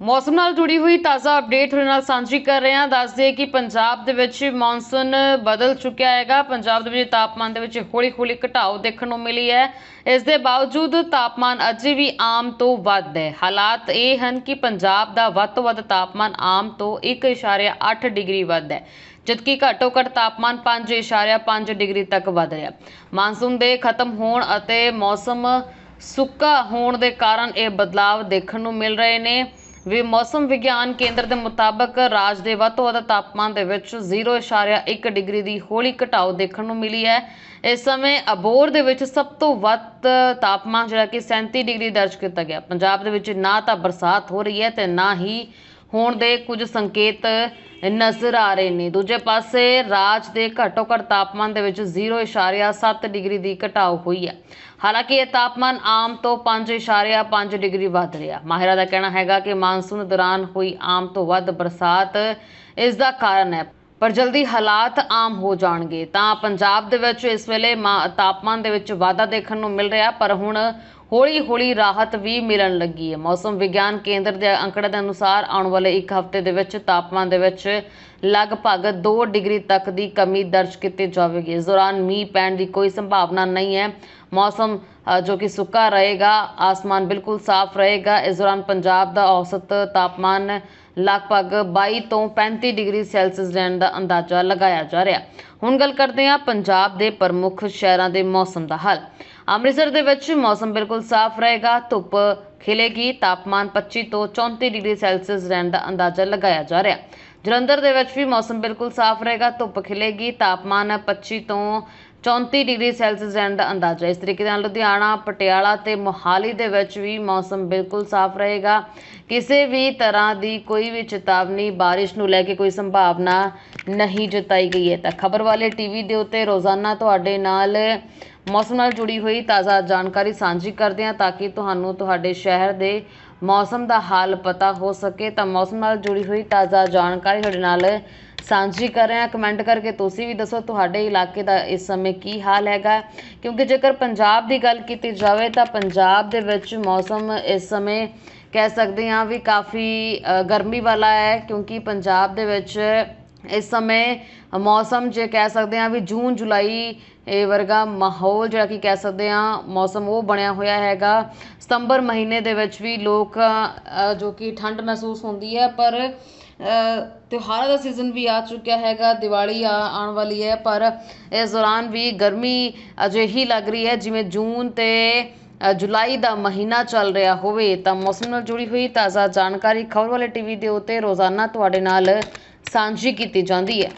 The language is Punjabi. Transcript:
ਮੌਸਮ ਨਾਲ ਜੁੜੀ ਹੋਈ ਤਾਜ਼ਾ ਅਪਡੇਟ ਤੁਹਾਡੇ ਨਾਲ ਸਾਂਝੀ ਕਰ ਰਹੇ ਹਾਂ। ਦੱਸ ਦਈਏ ਕਿ ਪੰਜਾਬ ਦੇ ਵਿੱਚ ਮੌਨਸੂਨ ਬਦਲ ਚੁੱਕਿਆ ਹੈਗਾ। ਪੰਜਾਬ ਦੇ ਵਿੱਚ ਤਾਪਮਾਨ ਦੇ ਵਿੱਚ ਹੌਲੀ-ਹੌਲੀ ਘਟਾਓ ਦੇਖਣ ਨੂੰ ਮਿਲੀ ਹੈ। ਇਸ ਦੇ ਬਾਵਜੂਦ ਤਾਪਮਾਨ ਅਜੇ ਵੀ ਆਮ ਤੋਂ ਵੱਧ ਹੈ। ਹਾਲਾਤ ਇਹ ਹਨ ਕਿ ਪੰਜਾਬ ਦਾ ਵੱਧ ਤੋਂ ਵੱਧ ਤਾਪਮਾਨ ਆਮ ਤੋਂ 1.8 ਡਿਗਰੀ ਵੱਧ ਹੈ, ਜਦਕਿ ਘੱਟੋ ਘੱਟ ਤਾਪਮਾਨ 5.5 ਡਿਗਰੀ ਤੱਕ ਵੱਧ ਰਿਹਾ ਮਾਨਸੂਨ ਦੇ ਖਤਮ ਹੋਣ ਅਤੇ ਮੌਸਮ ਸੁੱਕਾ ਹੋਣ ਦੇ ਕਾਰਨ ਇਹ ਬਦਲਾਵ ਦੇਖਣ ਨੂੰ ਮਿਲ ਰਹੇ ਨੇ। ਵੀ ਮੌਸਮ ਵਿਗਿਆਨ ਕੇਂਦਰ ਦੇ ਮੁਤਾਬਕ ਰਾਜ ਦੇ ਵੱਧ ਤੋਂ ਵੱਧ ਤਾਪਮਾਨ ਦੇ ਵਿੱਚ 0.1 ਡਿਗਰੀ ਦੀ ਹੌਲੀ ਘਟਾਓ ਦੇਖਣ ਨੂੰ ਮਿਲੀ ਹੈ। ਇਸ ਸਮੇਂ ਅਬੋਰ ਦੇ ਵਿੱਚ ਸਭ ਤੋਂ ਵੱਧ ਤਾਪਮਾਨ ਜਿਹੜਾ ਕਿ 37 ਡਿਗਰੀ ਦਰਜ ਕੀਤਾ ਗਿਆ। ਪੰਜਾਬ ਦੇ ਵਿੱਚ ਨਾ ਤਾਂ ਬਰਸਾਤ ਹੋ ਰਹੀ ਹੈ ਤੇ ਨਾ ਹੀ ਹੋਣ ਦੇ ਕੁਝ ਸੰਕੇਤ ਨਜ਼ਰ ਆ ਰਹੇ ਨੇ। ਦੂਜੇ ਪਾਸੇ ਰਾਜ ਦੇ ਘੱਟੋ ਘੱਟ ਤਾਪਮਾਨ ਦੇ ਵਿੱਚ 0.7 ਡਿਗਰੀ ਦੀ ਘਟਾਓ ਹੋਈ ਹੈ। ਹਾਲਾਂਕਿ ਇਹ ਤਾਪਮਾਨ ਆਮ ਤੋਂ 5.5 ਡਿਗਰੀ ਵੱਧ ਰਿਹਾ ਮਾਹਿਰਾਂ ਦਾ ਕਹਿਣਾ ਹੈਗਾ ਕਿ ਮਾਨਸੂਨ ਦੌਰਾਨ ਹੋਈ ਆਮ ਤੋਂ ਵੱਧ ਬਰਸਾਤ ਇਸ ਦਾ ਕਾਰਨ ਹੈ। ਪਰ ਜਲਦੀ ਹਾਲਾਤ ਆਮ ਹੋ ਜਾਣਗੇ। ਤਾਂ ਪੰਜਾਬ ਦੇ ਵਿੱਚ ਇਸ ਵੇਲੇ ਮਾ- ਤਾਪਮਾਨ ਦੇ ਵਿੱਚ ਵਾਧਾ ਦੇਖਣ ਨੂੰ ਮਿਲ ਰਿਹਾ, ਪਰ ਹੁਣ ਹੌਲੀ-ਹੌਲੀ ਰਾਹਤ ਵੀ ਮਿਲਣ ਲੱਗੀ ਹੈ। ਮੌਸਮ ਵਿਗਿਆਨ ਕੇਂਦਰ ਦੇ ਅੰਕੜੇ ਦੇ ਅਨੁਸਾਰ ਆਉਣ ਵਾਲੇ ਇੱਕ ਹਫ਼ਤੇ ਦੇ ਵਿੱਚ ਤਾਪਮਾਨ ਦੇ ਵਿੱਚ ਲਗਭਗ 2 ਡਿਗਰੀ ਤੱਕ ਦੀ ਕਮੀ ਦਰਜ ਕੀਤੀ ਜਾਵੇਗੀ। ਇਸ ਦੌਰਾਨ ਮੀਂਹ ਪੈਣ ਦੀ ਕੋਈ ਸੰਭਾਵਨਾ ਨਹੀਂ ਹੈ। ਮੌਸਮ ਜੋ ਕਿ ਸੁੱਕਾ ਰਹੇਗਾ, ਆਸਮਾਨ ਬਿਲਕੁਲ ਸਾਫ਼ ਰਹੇਗਾ। ਇਸ ਦੌਰਾਨ ਪੰਜਾਬ ਦਾ ਔਸਤ ਤਾਪਮਾਨ ਲਗਭਗ 22 ਤੋਂ 35 ਡਿਗਰੀ ਸੈਲਸੀਅਸ ਰਹਿਣ ਦਾ ਅੰਦਾਜ਼ਾ ਲਗਾਇਆ ਜਾ ਰਿਹਾ। ਹੁਣ ਗੱਲ ਕਰਦੇ ਹਾਂ ਪੰਜਾਬ ਦੇ ਪ੍ਰਮੁੱਖ ਸ਼ਹਿਰਾਂ ਦੇ ਮੌਸਮ ਦਾ ਹਾਲ। ਅੰਮ੍ਰਿਤਸਰ ਦੇ ਵਿੱਚ ਮੌਸਮ ਬਿਲਕੁਲ ਸਾਫ਼ ਰਹੇਗਾ, ਧੁੱਪ ਖਿਲੇਗੀ, ਤਾਪਮਾਨ 25 ਤੋਂ 34 ਡਿਗਰੀ ਸੈਲਸੀਅਸ ਰਹਿਣ ਦਾ ਅੰਦਾਜ਼ਾ ਲਗਾਇਆ ਜਾ ਰਿਹਾ। ਜਲੰਧਰ ਦੇ ਵਿੱਚ ਵੀ ਮੌਸਮ ਬਿਲਕੁਲ ਸਾਫ਼ ਰਹੇਗਾ, ਧੁੱਪ ਖਿਲੇਗੀ, ਤਾਪਮਾਨ 25 ਤੋਂ 34 ਡਿਗਰੀ ਸੈਲਸੀਅਸ ਰਹਿਣ ਦਾ ਅੰਦਾਜ਼ਾ ਇਸ ਤਰੀਕੇ ਨਾਲ ਲੁਧਿਆਣਾ, ਪਟਿਆਲਾ ਤੇ ਮੋਹਾਲੀ ਦੇ ਵਿੱਚ ਵੀ ਮੌਸਮ ਬਿਲਕੁਲ ਸਾਫ਼ ਰਹੇਗਾ। ਕਿਸੇ ਵੀ ਤਰ੍ਹਾਂ ਦੀ ਕੋਈ ਵੀ ਚੇਤਾਵਨੀ ਬਾਰਿਸ਼ ਨੂੰ ਲੈ ਕੇ ਕੋਈ ਸੰਭਾਵਨਾ ਨਹੀਂ ਜਤਾਈ ਗਈ ਹੈ। ਤਾਂ ਖਬਰ ਵਾਲੇ ਟੀਵੀ ਦੇ ਉੱਤੇ ਰੋਜ਼ਾਨਾ ਤੁਹਾਡੇ ਨਾਲ ਮੌਸਮ ਨਾਲ ਜੁੜੀ ਹੋਈ ਤਾਜ਼ਾ ਜਾਣਕਾਰੀ ਸਾਂਝੀ ਕਰਦੇ ਹਾਂ ਤਾਂ ਕਿ ਤੁਹਾਨੂੰ ਤੁਹਾਡੇ ਸ਼ਹਿਰ ਦੇ ਮੌਸਮ ਦਾ ਹਾਲ ਪਤਾ ਹੋ ਸਕੇ। ਤਾਂ ਮੌਸਮ ਨਾਲ ਜੁੜੀ ਹੋਈ ਤਾਜ਼ਾ ਜਾਣਕਾਰੀ ਤੁਹਾਡੇ ਨਾਲ ਸਾਂਝੀ ਕਰ ਰਹੇ ਹਾਂ। ਕਮੈਂਟ ਕਰਕੇ ਤੁਸੀਂ ਵੀ ਦੱਸੋ ਤੁਹਾਡੇ ਇਲਾਕੇ ਦਾ ਇਸ ਸਮੇਂ ਕੀ ਹਾਲ ਹੈਗਾ? ਕਿਉਂਕਿ ਜੇਕਰ ਪੰਜਾਬ ਦੀ ਗੱਲ ਕੀਤੀ ਜਾਵੇ ਤਾਂ ਪੰਜਾਬ ਦੇ ਵਿੱਚ ਮੌਸਮ ਇਸ ਸਮੇਂ ਕਹਿ ਸਕਦੇ ਹਾਂ ਵੀ ਕਾਫੀ ਗਰਮੀ ਵਾਲਾ ਹੈ, ਕਿਉਂਕਿ ਪੰਜਾਬ ਦੇ ਵਿੱਚ ਇਸ ਸਮੇਂ ਮੌਸਮ ਜੇ ਕਹਿ ਸਕਦੇ ਹਾਂ ਵੀ ਜੂਨ, ਜੁਲਾਈ, ਇਹ ਵਰਗਾ ਮਾਹੌਲ ਜਿਹੜਾ ਕਿ ਕਹਿ ਸਕਦੇ ਹਾਂ ਮੌਸਮ ਉਹ ਬਣਿਆ ਹੋਇਆ ਹੈਗਾ। ਸਤੰਬਰ ਮਹੀਨੇ ਦੇ ਵਿੱਚ ਵੀ ਲੋਕ ਜੋ ਕਿ ਠੰਡ ਮਹਿਸੂਸ ਹੁੰਦੀ ਹੈ, ਪਰ ਤਿਉਹਾਰਾਂ ਦਾ ਸੀਜ਼ਨ ਵੀ ਆ ਚੁੱਕਿਆ ਹੈਗਾ, ਦੀਵਾਲੀ ਆ, ਆਉਣ ਵਾਲੀ ਹੈ, ਪਰ ਇਸ ਦੌਰਾਨ ਵੀ ਗਰਮੀ ਅਜਿਹੀ ਲੱਗ ਰਹੀ ਹੈ, ਜਿਵੇਂ ਜੂਨ ਅਤੇ ਜੁਲਾਈ ਦਾ ਮਹੀਨਾ ਚੱਲ ਰਿਹਾ ਹੋਵੇ, ਤਾਂ ਮੌਸਮ ਨਾਲ ਜੁੜੀ ਹੋਈ ਤਾਜ਼ਾ ਜਾਣਕਾਰੀ ਖਬਰ ਵਾਲੇ ਟੀਵੀ ਦੇ ਉੱਤੇ ਰੋਜ਼ਾਨਾ ਤੁਹਾਡੇ ਨਾਲ ਸਾਂਝੀ ਕੀਤੀ ਜਾਂਦੀ ਹੈ।